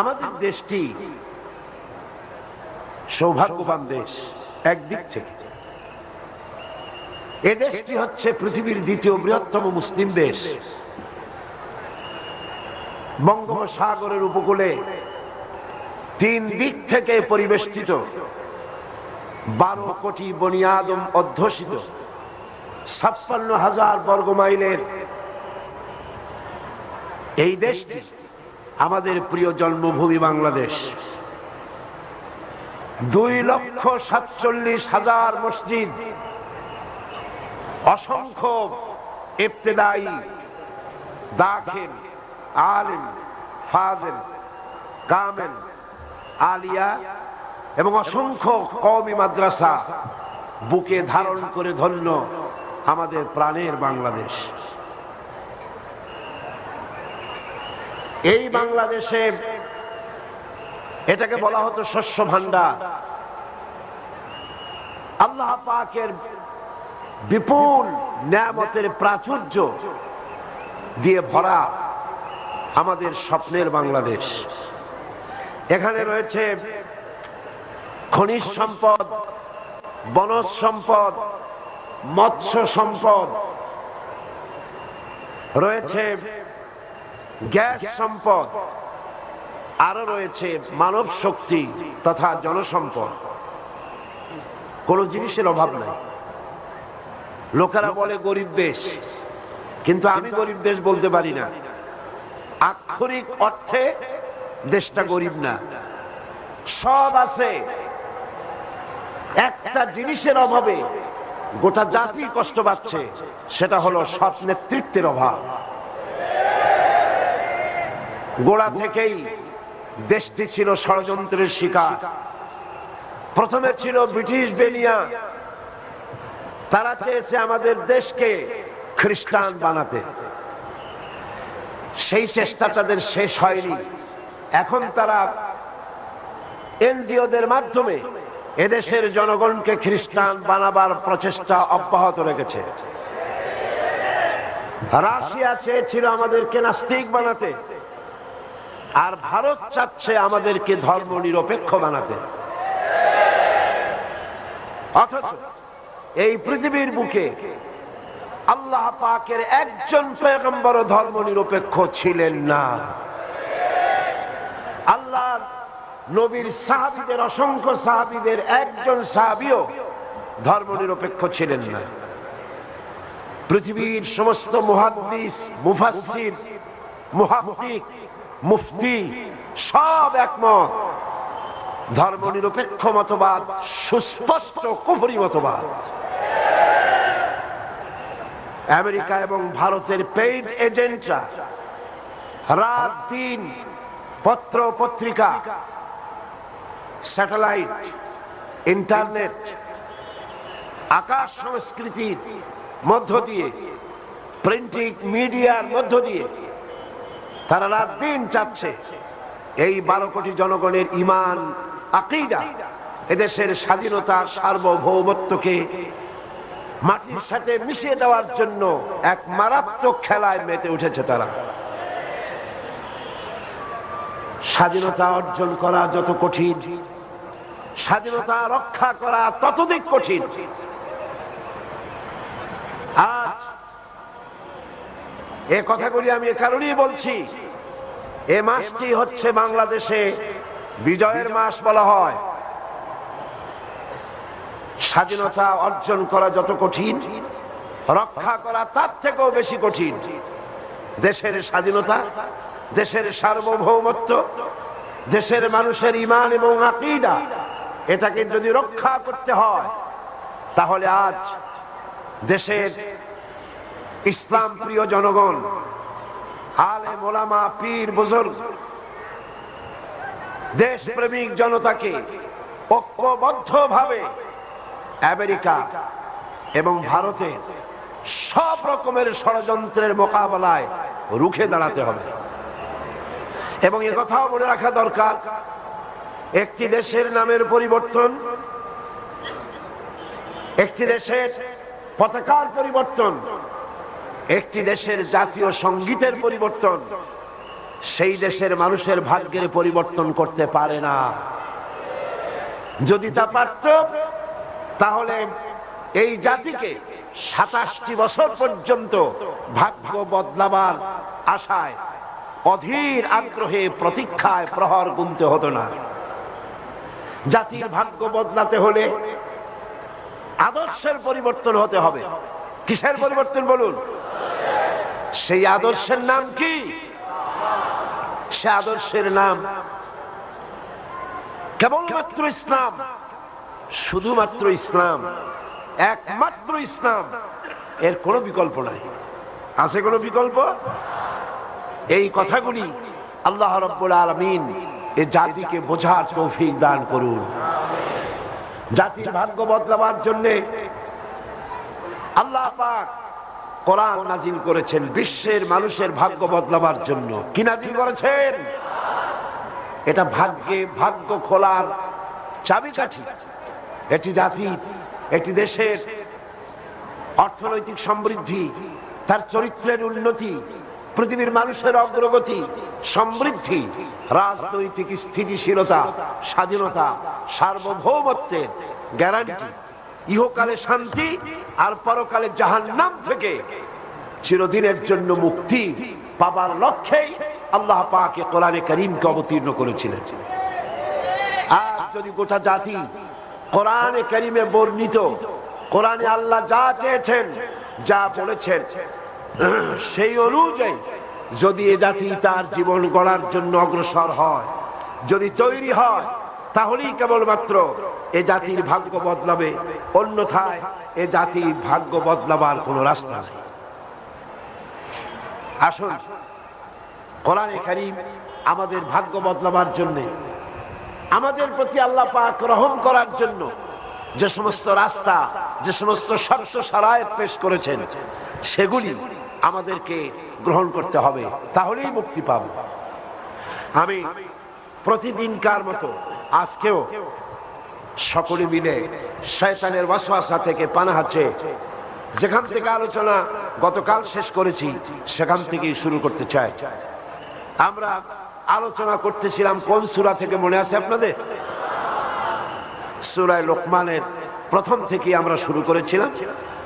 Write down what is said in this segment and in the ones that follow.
আমাদের দেশটি সৌভাগ্যবান দেশ একদিক থেকে। এ দেশটি হচ্ছে পৃথিবীর দ্বিতীয় বৃহত্তম মুসলিম দেশ। বঙ্গোপসাগরের উপকূলে তিন দিক থেকে পরিবেষ্টিত বারো কোটি বনিয়াদম অধ্যুষিত ছাপ্পান্ন হাজার বর্গ মাইলের এই দেশটি আমাদের প্রিয় জন্মভূমি বাংলাদেশ। দুই লক্ষ সাতচল্লিশ হাজার মসজিদ, অসংখ্য ইবতেদায়ী, দাখিল, আলিম, ফাজেল, কামেল, আলিয়া এবং অসংখ্য কওমি মাদ্রাসা বুকে ধারণ করে ধন্য আমাদের প্রাণের বাংলাদেশ। এই বাংলাদেশে এটাকে বলা হতো শস্য ভান্ডার আল্লাহ পাকের বিপুল ন্যামতের প্রাচুর্য দিয়ে ভরা আমাদের স্বপ্নের বাংলাদেশ। এখানে রয়েছে খনিজ সম্পদ, বনজ সম্পদ, মৎস্য সম্পদ, রয়েছে গ্যাস সম্পদ। আরও রয়েছে মানব শক্তি তথা জনসম্পদ। কোন জিনিসের অভাব নাই। লোকেরা বলে গরিব দেশ, কিন্তু আমি গরিব দেশ বলতে পারি না। আক্ষরিক অর্থে দেশটা গরিব না। সব আছে। একটা জিনিসের অভাবে গোটা জাতি কষ্ট পাচ্ছে, সেটা হলো সৎ নেতৃত্বের অভাব। গোড়া থেকেই দেশটি ছিল ষড়যন্ত্রের শিকার। প্রথমে ছিল ব্রিটিশ বেনিয়া। তারা চেয়েছে আমাদের দেশকে খ্রিস্টান বানাতে। সেই চেষ্টা তাদের শেষ হয়নি। এখন তারা এনজিওদের মাধ্যমে এদেশের জনগণকে খ্রিস্টান বানাবার প্রচেষ্টা অব্যাহত রেখেছে। রাশিয়া চেয়েছিল আমাদেরকে নাস্তিক বানাতে। আর ভারত চাচ্ছে আমাদেরকে ধর্ম নিরপেক্ষ বানাতে। অথচ এই পৃথিবীর বুকে আল্লাহ পাকের একজন পেগম্বর ধর্ম নিরপেক্ষ ছিলেন না। আল্লাহ নবীর সাহাবিদের, অসংখ্য সাহাবিদের একজন সাহাবিও ধর্ম নিরপেক্ষ ছিলেন না। পৃথিবীর সমস্ত মুহাদ্দিস, মুফাসসির, মুহাদ্দিক মুফতি সব একমত। ধর্ম নিরপেক্ষ মতবাদ, সুস্পষ্ট কুফরি মতবাদ। আমেরিকা এবং ভারতের পেইড এজেন্টরা রাত দিন পত্র পত্রিকা স্যাটেলাইট ইন্টারনেট আকাশ সংস্কৃতির মধ্য দিয়ে প্রিন্টিং মিডিয়ার মধ্য দিয়ে তারা রাত দিন চাচ্ছে। এই বারো কোটি জনগণের ইমান আকিদা, এদেশের স্বাধীনতার সার্বভৌমত্বকে মাটির সাথে মিশিয়ে দেওয়ার জন্য এক মারাত্মক খেলায় মেতে উঠেছে তারা। স্বাধীনতা অর্জন করা যত কঠিন, স্বাধীনতা রক্ষা করা ততদিক কঠিন আজ এ কথাগুলি আমি এ কারণেই বলছি। এ মাসটি হচ্ছে বাংলাদেশে বিজয়ের মাস বলা হয়। স্বাধীনতা অর্জন করা যত কঠিন, রক্ষা করা তার থেকেও বেশি কঠিন। দেশের স্বাধীনতা, দেশের সার্বভৌমত্ব, দেশের মানুষের ইমান এবং আকিদা, এটাকে যদি রক্ষা করতে হয়, তাহলে আজ দেশের ইসলাম প্রিয় জনগণ, আলে মোলামা পীর বুজুর্গ, দেশপ্রেমিক জনতাকে ঐক্যবদ্ধ ভাবে আমেরিকা এবং ভারতে সব রকমের ষড়যন্ত্রের মোকাবেলায় রুখে দাঁড়াতে হবে। এবং কথাও মনে রাখা দরকার, একটি দেশের নামের পরিবর্তন, একটি দেশের পতাকার পরিবর্তন একটি দেশের জাতীয় সঙ্গীতের পরিবর্তন, সেই দেশের মানুষের ভাগ্যের পরিবর্তন করতে পারে না। যদি তা পারত, তাহলে এই জাতিকে সাতাশটি বছর পর্যন্ত ভাগ্য বদলাবার আশায়, অধীর আগ্রহে প্রতীক্ষায় প্রহর গুনতে হতো না। জাতির ভাগ্য বদলাতে হলে আদর্শের পরিবর্তন হতে হবে। কিসের পরিবর্তন বলুন? সেই আদর্শের নাম কি? সে আদর্শের নাম কেবলমাত্র ইসলাম, শুধুমাত্র ইসলাম, একমাত্র ইসলাম। এর কোনো বিকল্প নাই। আছে কোনো বিকল্প? এই কথাগুলি আল্লাহ রব্বুল আলমিন এ জাতিকে বোঝার তৌফিক দান করুন। জাতির ভাগ্য বদলাবার জন্যে আল্লাহ পাক কোরআন নাজিল করেছেন বিশ্বের মানুষের ভাগ্য বদলাবার জন্য। কি নাজিল করেছেন? এটা ভাগ্যে ভাগ্য খোলার চাবিকাঠি। একটি জাতি একটি দেশের অর্থনৈতিক সমৃদ্ধি, তার চরিত্রের উন্নতি, পৃথিবীর মানুষের অগ্রগতি, সমৃদ্ধি, রাজনৈতিক স্থিতিশীলতা, স্বাধীনতা, সার্বভৌমত্বের গ্যারান্টি ইহকালে শান্তি আর পরকালে জাহান্নাম থেকে চিরদিনের জন্য মুক্তি পাবার লক্ষ্যেই আল্লাহ পাকে কোরআনে করিমকে অবতীর্ণ করেছিলেন। আর যদি গোটা জাতি কোরআনে করিমে বর্ণিত, কোরআনে আল্লাহ যা চেয়েছেন, যা বলেছেন, সেই অনুযায়ী যদি এ জাতি তার জীবন গড়ার জন্য অগ্রসর হয়, যদি তৈরি হয় তাহলেই কেবলমাত্র এ জাতির ভাগ্য বদলাবে। অন্যথায় এ জাতির ভাগ্য বদলাবার কোনো রাস্তা নেই। আসুন, কোরআনে কারিম আমাদের ভাগ্য বদলাবার জন্য, আমাদের প্রতি আল্লাহ পাক রহম করার জন্য যে সমস্ত রাস্তা, যে সমস্ত শর্ত সারায়ত পেশ করেছেন, সেগুলি আমাদেরকে গ্রহণ করতে হবে, তাহলেই মুক্তি পাব। আমি প্রতিদিনকার মতো আজকেও সকলে মিলে শয়তানের ওয়াসওয়াসা থেকে পানাহাচ্ছে যেখান থেকে আলোচনা গতকাল শেষ করেছি, সেখান থেকেই শুরু করতে চাই। আমরা আলোচনা করতেছিলাম কোন সুরা থেকে মনে আছে আপনাদের? সুরায় লোকমানের প্রথম থেকে আমরা শুরু করেছিলাম।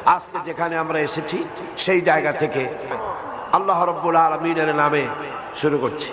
আজকে যেখানে আমরা এসেছি, সেই জায়গা থেকে আল্লাহ রব্বুল আলমিনের নামে শুরু করছি।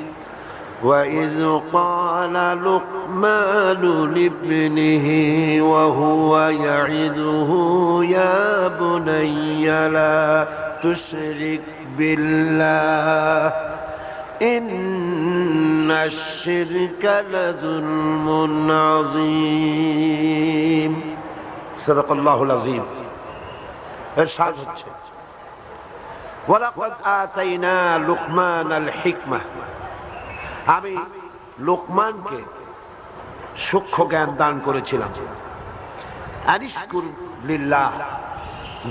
وإذ قال لقمان لابنه وهو يعظه يا بني لا تشرك بالله إن الشرك لظلم عظيم صدق الله العظيم ارشاد হচ্ছে ولقد آتينا لقمان الحكمة আমি লোকমানকে সূক্ষ্ম জ্ঞান দান করেছিলাম।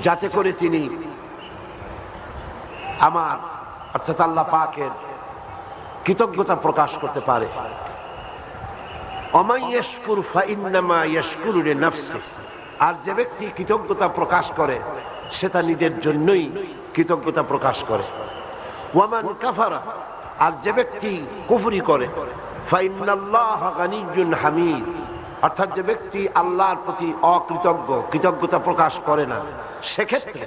যাতে করে তিনি আমার, অর্থাৎ আল্লাহ পাকের কৃতজ্ঞতা প্রকাশ করতে পারে। আর যে ব্যক্তি কৃতজ্ঞতা প্রকাশ করে সেটা নিজের জন্যই কৃতজ্ঞতা প্রকাশ করে। আর যে ব্যক্তি কুফরি করে হামিদ। অর্থাৎ যে ব্যক্তি আল্লাহর প্রতি অকৃতজ্ঞ, কৃতজ্ঞতা প্রকাশ করে না, সেক্ষেত্রে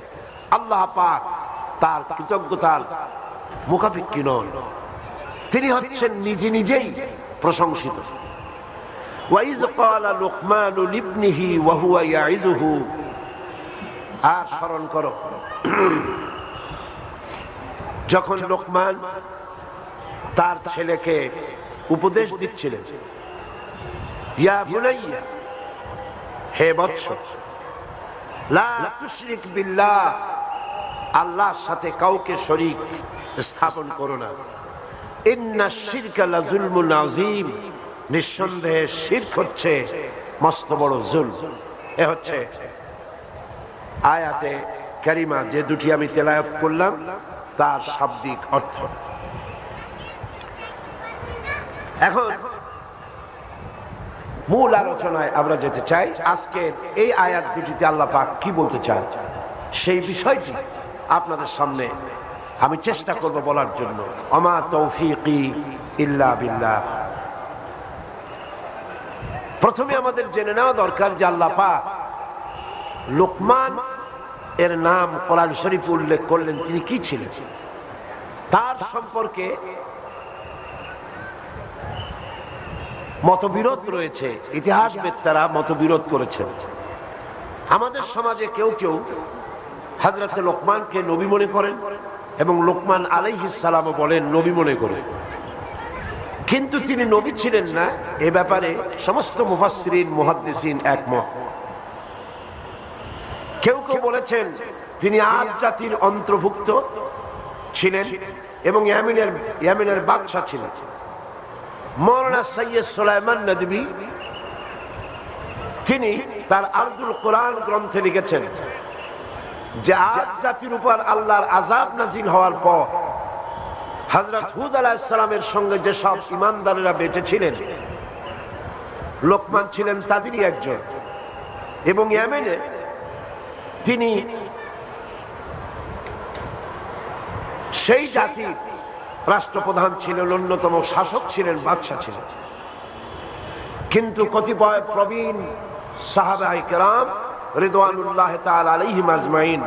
আল্লাহ পাক তার কৃতজ্ঞতার মুখাপিক্ষি নন। তিনি হচ্ছেন নিজে নিজেই প্রশংসিত। আর স্মরণ করো, যখন লোকমান তার ছেলেকে উপদেশ দিচ্ছিলেন। ইয়া হে বৎস আল্লাহর সাথে কাউকে শরীক স্থাপন করো না। ইন্না নিঃসন্দেহে শির্ক হচ্ছে মস্ত বড় জুল এ হচ্ছে আয়াতে কারিমা, যে দুটি আমি তেলায়ত করলাম, তার শাব্দিক অর্থ। এখন মূল আলোচনায় আমরা যেতে চাই, আজকে এই আয়াত দুটিতে আল্লাহ পাক কি বলতে চান? সেই বিষয়টি আপনাদের সামনে আমি চেষ্টা করব বলার জন্য। অমা তৌফিকি ইল্লা বিল্লাহ। প্রথমে আমাদের জেনে নেওয়া দরকার যে আল্লাহ পাক লোকমান এর নাম কোরআন শরীফ উল্লেখ করলেন, তিনি কি ছিলেন? তার সম্পর্কে মতবিরোধ রয়েছে। ইতিহাসবেত্তারা মতবিরোধ করেছেন। আমাদের সমাজে কেউ কেউ হাজরতে লোকমানকে নবী মনে করেন এবং লোকমান আলাইহিসালামও বলেন নবী মনে করে কিন্তু তিনি নবী ছিলেন না, এ ব্যাপারে সমস্ত মুফাসরিন মুহাদ্দিসিন একমত। কেউ কেউ বলেছেন তিনি আজ জাতির অন্তর্ভুক্ত ছিলেন এবং ইয়ামিনের ইয়ামিনের বাদশা ছিলেন। মৌলানা সৈয়দ সুলাইমান নদী, তিনি তার আব্দুল কোরআন গ্রন্থে লিখেছেন যে আজ জাতির উপর আল্লাহর আজাব নাজিল হওয়ার পর হজরত হুদ আলাহিসাল্লামের সঙ্গে যেসব ইমানদারেরা বেঁচে ছিলেন লোকমান ছিলেন তাদেরই একজন এবং ইয়ামেনে তিনি সেই জাতির রাষ্ট্রপ্রধান ছিলেন, অন্যতম শাসক ছিলেন, বাদশাহ ছিলেন। কিন্তু কতিপয় প্রবীণ সাহাবাই কেরাম রিদওয়ানুল্লাহ তাআলা আলাইহিম আজমাইন,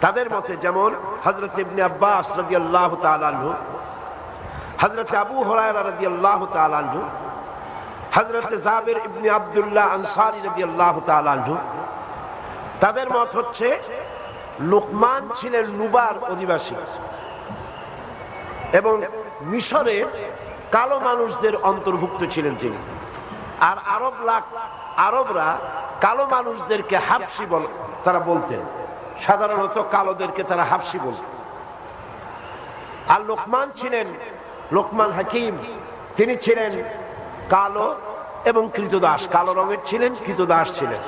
তাদের মতে যেমন হযরত ইবনে আব্বাস রাদিয়াল্লাহু তাআলা আনহু, হযরত আবু হুরায়রা রাদিয়াল্লাহু তাআলা আনহু, হযরত জাবির ইবনে আব্দুল্লাহ আনসারী রাদিয়াল্লাহু তাআলা আনহু, তাদের মত হচ্ছে লোকমান ছিলেন লুবার অধিবাসী। এবং মিশরের কালো মানুষদের অন্তর্ভুক্ত ছিলেন তিনি। আর আরব লাখ আরবরা কালো মানুষদেরকে হাফসি বল, তারা বলতেন। সাধারণত কালোদেরকে তারা হাফসি বলত আর লোকমান ছিলেন, লোকমান হাকিম। তিনি ছিলেন কালো এবং কৃতদাস। কালো রঙের ছিলেন, কৃতদাস ছিলেন।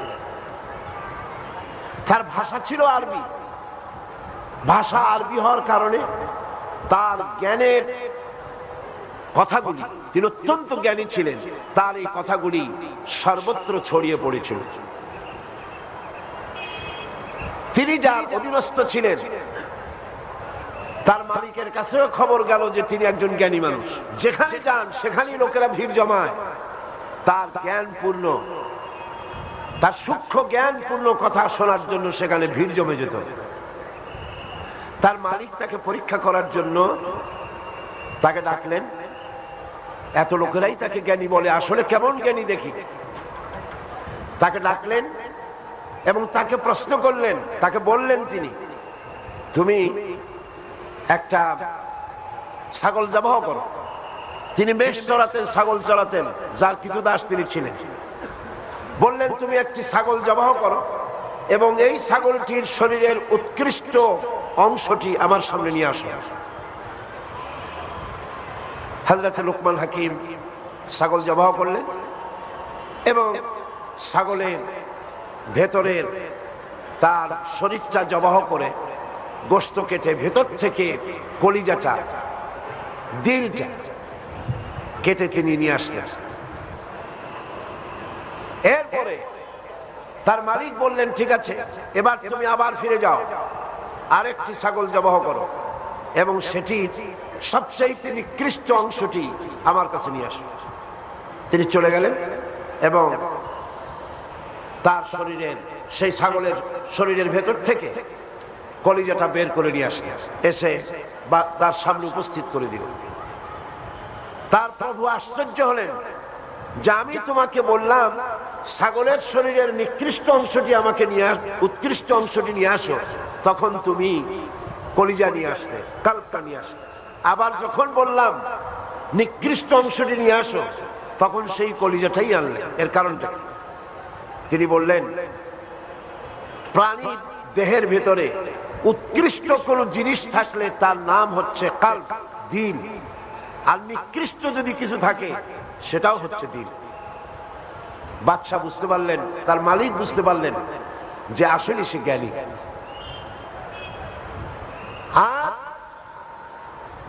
তার ভাষা ছিল আরবি। ভাষা আরবি হওয়ার কারণে তার জ্ঞানের কথাগুলি, তিনি অত্যন্ত জ্ঞানী ছিলেন, তার এই কথাগুলি সর্বত্র ছড়িয়ে পড়েছিল। তিনি যার অধীনস্থ ছিলেন, তার মালিকের কাছেও খবর গেল যে তিনি একজন জ্ঞানী মানুষ। যেখানে যান, সেখানেই লোকেরা ভিড় জমায়। তার জ্ঞানপূর্ণ তার সূক্ষ্ম জ্ঞানপূর্ণ কথা শোনার জন্য সেখানে ভিড় জমে যেত। তার মালিক তাকে পরীক্ষা করার জন্য তাকে ডাকলেন। এত লোকেরাই তাকে জ্ঞানী বলে, আসলে কেমন জ্ঞানী দেখি? তাকে ডাকলেন এবং তাকে প্রশ্ন করলেন, তাকে বললেন তিনি, তুমি একটা ছাগল জবাহ করো। তিনি বেশ চড়াতেন, ছাগল চড়াতেন, যার কিছু দাস তিনি ছিলেন। বললেন, তুমি একটি ছাগল জবাহ করো এবং এই ছাগলটির শরীরের উৎকৃষ্ট অংশটি আমার সামনে নিয়ে আসো। হাজরত লুকমান হাকিম ছাগল জবাহ করলেন এবং ছাগলের ভেতরের তার শরীরটা জবাহ করে গোস্ত কেটে ভেতর থেকে কলিজাটা, দিলটা কেটে তিনি নিয়ে আসলেন। এরপরে তার মালিক বললেন, ঠিক আছে, এবার তুমি আবার ফিরে যাও। আরেকটি ছাগল জবাহ করো। এবং সেটি সবচেয়ে নিকৃষ্ট অংশটি আমার কাছে নিয়ে আসো। তিনি চলে গেলেন এবং তার শরীরের, সেই ছাগলের শরীরের ভেতর থেকে কলিজাটা বের করে নিয়ে আসে। এসে বা, তার সামনে উপস্থিত করে দিল। তার প্রভু আশ্চর্য হলেন যে আমি তোমাকে বললাম, ছাগলের শরীরের নিকৃষ্ট অংশটি আমাকে নিয়ে উৎকৃষ্ট অংশটি নিয়ে আসো। তখন তুমি কলিজা নিয়ে আসলে কাল্পটা নিয়ে আসলে। আবার যখন বললাম, নিকৃষ্ট অংশটি নিয়ে আসো, তখন সেই কলিজাটাই আনলে। এর কারণটা তিনি বললেন, প্রাণীর দেহের ভেতরে উৎকৃষ্ট কোন জিনিস থাকলে তার নাম হচ্ছে কাল দিন। আর নিকৃষ্ট যদি কিছু থাকে, সেটাও হচ্ছে দিন। বাচ্চা বুঝতে পারলেন, তার মালিক বুঝতে পারলেন যে আসলে সে জ্ঞানী। আর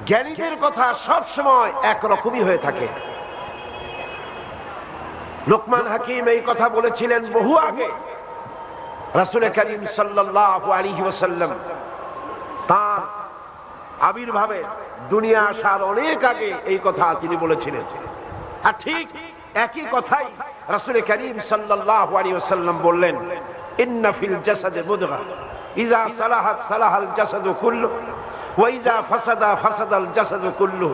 জ্ঞানীদের কথা সব সময় একরকমই হয়ে থাকে। লোকমান হাকিম এই কথা বলেছিলেন বহু আগে। রাসুল করিম সাল্লাল্লাহু আলাইহি ওয়াসাল্লাম তার আবির্ভাবে দুনিয়া আসার অনেক আগে এই কথা তিনি বলেছিলেন। আর ঠিক একই কথাই রাসুল করিম সাল্লাল্লাহু আলাইহি ওয়াসাল্লাম বললেন, ইন্না ফিল জাসাদে মুদগা। ইজা সালাহাত সালাহাল জাসাদু কুল্লু, ওয়া ইজা ফাসাদা ফাসাদাল জাসাদু কুল্লু,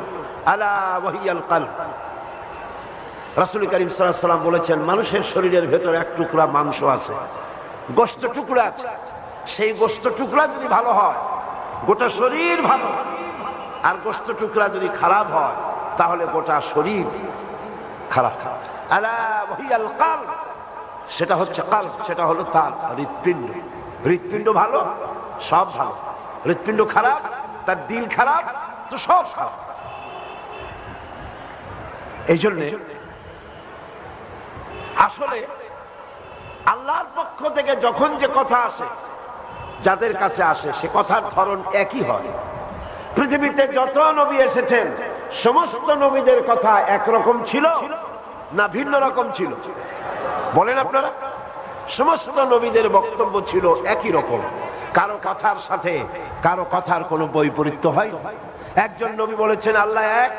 আলা ওয়াহিয়াল কলব। বলেছেন, মানুষের শরীরের ভেতরে এক টুকরা মাংস আছে, গোস্ত টুকরা আছে। সেই গোস্ত টুকরা যদি ভালো হয়, গোটা শরীর ভালো আর গোস্ত টুকরা যদি খারাপ হয়, তাহলে গোটা শরীর খারাপ। আলা সেটা হচ্ছে কাল সেটা হলো তার হৃৎপিণ্ড। হৃৎপিণ্ড ভালো, সব ভালো। হৃৎপিণ্ড খারাপ, তার দিল খারাপ, তো সব খারাপ। এই জন্যে আসলে আল্লাহর পক্ষ থেকে যখন যে কথা আসে, যাদের কাছে আসে, সে কথার ধরন একই হয়। পৃথিবীতে যত নবী এসেছেন, সমস্ত নবীদের কথা একরকম ছিল না ভিন্ন রকম ছিল। বলেন আপনারা? সমস্ত নবীদের বক্তব্য ছিল একই রকম। কারও কথার সাথে, কারও কথার কোনো বৈপরীত্য হয় একজন নবী বলেছেন, আল্লাহ এক।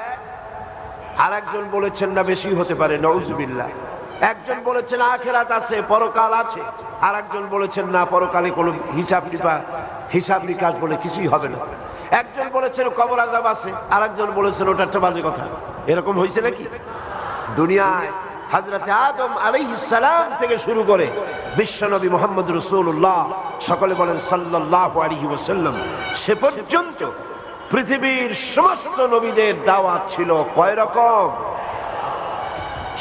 আর একজন বলেছেন, না, বেশি হতে পারে নৌজবিল্লা একজন বলেছেন, আখেরাত আছে, পরকাল আছে। আর একজন বলেছেন, না, পরকালে কোনো হিসাব নিপা হিসাব নিকাশ বলে কিছুই হবে না। একজন বলেছেন, কবর আজাব আছে। আর একজন বলেছেন, ওটা একটা বাজে কথা। এরকম হয়েছে নাকি? দুনিয়ায় হাজরতে আদম সালাম থেকে শুরু করে বিশ্বনবী মোহাম্মদ রসুল্লাহ সকলে বলেন সাল্লাল্লাহু আলাইহি ওয়াসাল্লাম, সে পর্যন্ত পৃথিবীর সমস্ত নবীদের দাওয়াত ছিল কয় রকম?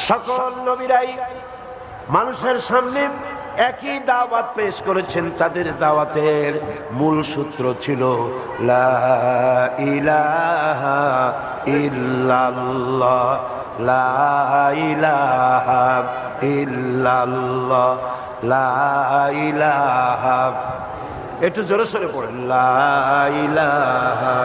সকল নবীরাই মানুষের সামনে একই দাওয়াত পেশ করেছেন, তাদের দাওয়াতের মূল সূত্র ছিল লা ইলাহা ইল্লাল্লাহ। লা ইলাহা ইল্লাল্লাহ লা ইলাহা। একটু জোরে সরে পড়েন। লা ইলাহা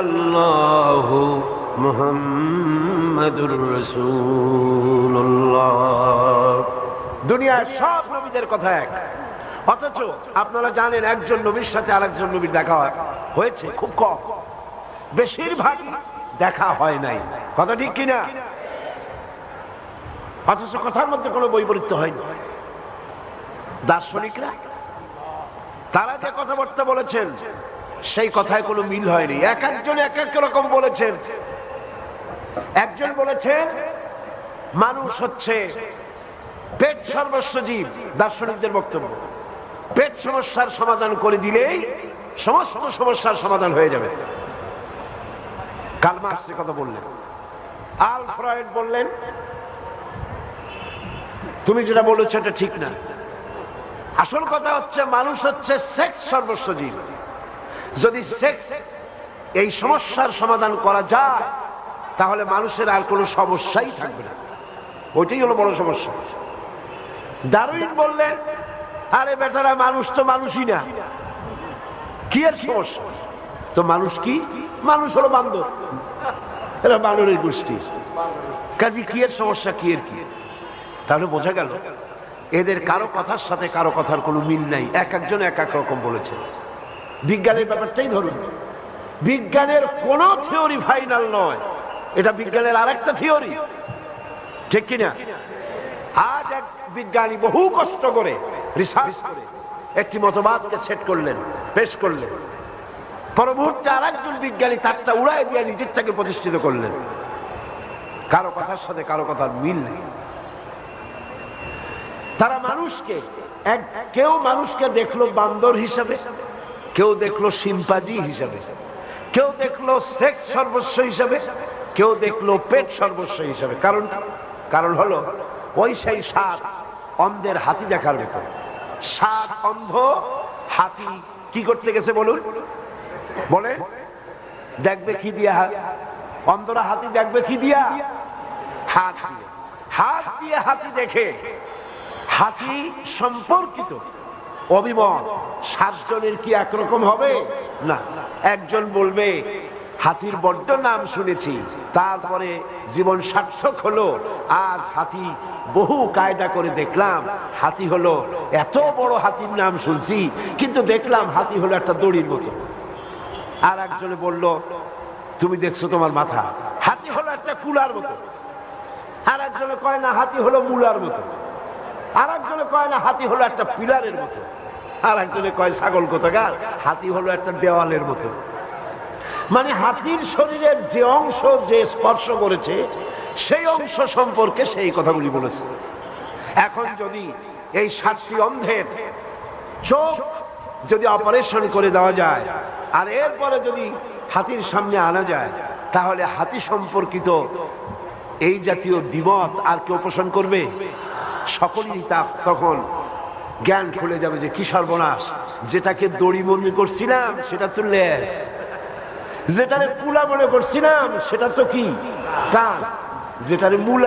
ইল্লাল্লাহ মুহাম্মাদুর রাসূলুল্লাহ। দুনিয়ার সব নবীদের কথা এক। অথচ আপনারা জানেন একজন নবীর সাথে আরেকজন নবীর দেখা হয়েছে খুব কম। বেশিরভাগ দেখা হয় নাই। কথা ঠিক কিনা? অথচ কথার মধ্যে কোনো বৈপরীত্য হয়নি। দার্শনিকরা, তারা যে কথাবার্তা বলেছেন সেই কথায় কোনো মিল হয়নি। এক একজন এক এক রকম বলেছেন। একজন বলেছেন, মানুষ হচ্ছে পেট সর্বস্ব জীব, দার্শনিকদের বক্তব্য। পেট সমস্যার সমাধান করে দিলেই সমস্ত সমস্যার সমাধান হয়ে যাবে। কাল মার্কস কথা বললেন। আল ফ্রয়েড বললেন, তুমি যেটা বলেছ এটা ঠিক না। আসল কথা হচ্ছে মানুষ হচ্ছে সেক্স সর্বস্ব জীব। যদি সেক্স এই সমস্যার সমাধান করা যায়, তাহলে মানুষের আর কোনো সমস্যাই থাকবে না। ওইটাই হলো বড় সমস্যা। দারুইন বললেন, আরে বেটারা, মানুষ তো মানুষই না। কি এর সমস্যা? তো মানুষ কি? মানুষ হলো বান্দর এরা বানরের গোষ্ঠী। কাজী, কি এর সমস্যা, কি এর কি? তাহলে বোঝা গেল, এদের কারও কথার সাথে কারও কথার কোনো মিল নাই। এক একজন এক এক রকম বলেছে। বিজ্ঞানের ব্যাপারটাই ধরুন। বিজ্ঞানের কোন থিওরি ফাইনাল নয়। এটা বিজ্ঞানের আরেকটা থিওরি। ঠিক কিনা? আজ এক বিজ্ঞানী বহু কষ্ট করে রিসার্চ করে, একটি মতবাদকে সেট করলেন, পেশ করলেন। পরবর্তী আর একজন বিজ্ঞানী তারটা উড়াই দিয়ে নিজেরটাকে প্রতিষ্ঠিত করলেন। কারও কথার সাথে কারও কথার মিল নেই। তারা মানুষকে, এক কেউ মানুষকে দেখল বান্দর হিসাবে। কেউ দেখল সিম্পাজি হিসাবে, কেউ দেখল সেক্স সর্বস্ব হিসাবে, কেউ দেখল পেট সর্বস্ব হিসাবে। কারণ কারণ হলো, ওই সেই সাত অন্ধের হাতি দেখার মতো সাত অন্ধ হাতি কি করতে গেছে বলুন? বলে, দেখবে কি দিয়া? অন্ধরা হাতি দেখবে কি দিয়া? হাত হাত দিয়ে হাতি দেখে। হাতি সম্পর্কিত। অভিমত, সাতজনের কি একরকম হবে? না, একজন বলবে, হাতির বড্ড নাম শুনেছি, তারপরে জীবন সার্থক হলো, আজ হাতি বহু কায়দা করে দেখলাম, হাতি হলো এত বড় হাতির নাম শুনছি, কিন্তু দেখলাম হাতি হলো একটা দড়ির মতো। আর একজনে বলল, তুমি দেখছ তোমার মাথা, হাতি হলো একটা কুলার মতো। আর একজনে কয়, না, হাতি হলো মূলার মতো। আর একজনে কয় না, হাতি হলো একটা পিলারের মতো। আর একজনে কয়, ছাগল কোথাকার? হাতি হলো একটা দেওয়ালের মতো। মানে হাতির শরীরের যে অংশ যে স্পর্শ করেছে, সেই অংশ সম্পর্কে সেই কথাগুলি বলেছে। এখন যদি এই সাতটি অন্ধের চোখ যদি অপারেশন করে দেওয়া যায়, আর এরপরে যদি হাতির সামনে আনা যায়, তাহলে হাতি সম্পর্কিত এই জাতীয় দ্বিমত আর কেউ পোষণ করবে? সকলেই তা তখন জ্ঞান খুলে যাবে যে কি সর্বনাশ। যেটাকে দড়ি মনে করছিলাম, সেটা তো লেস যেটারে পুলা মনে করছিলাম, সেটা তো কি? কাজ যেটারে মূলা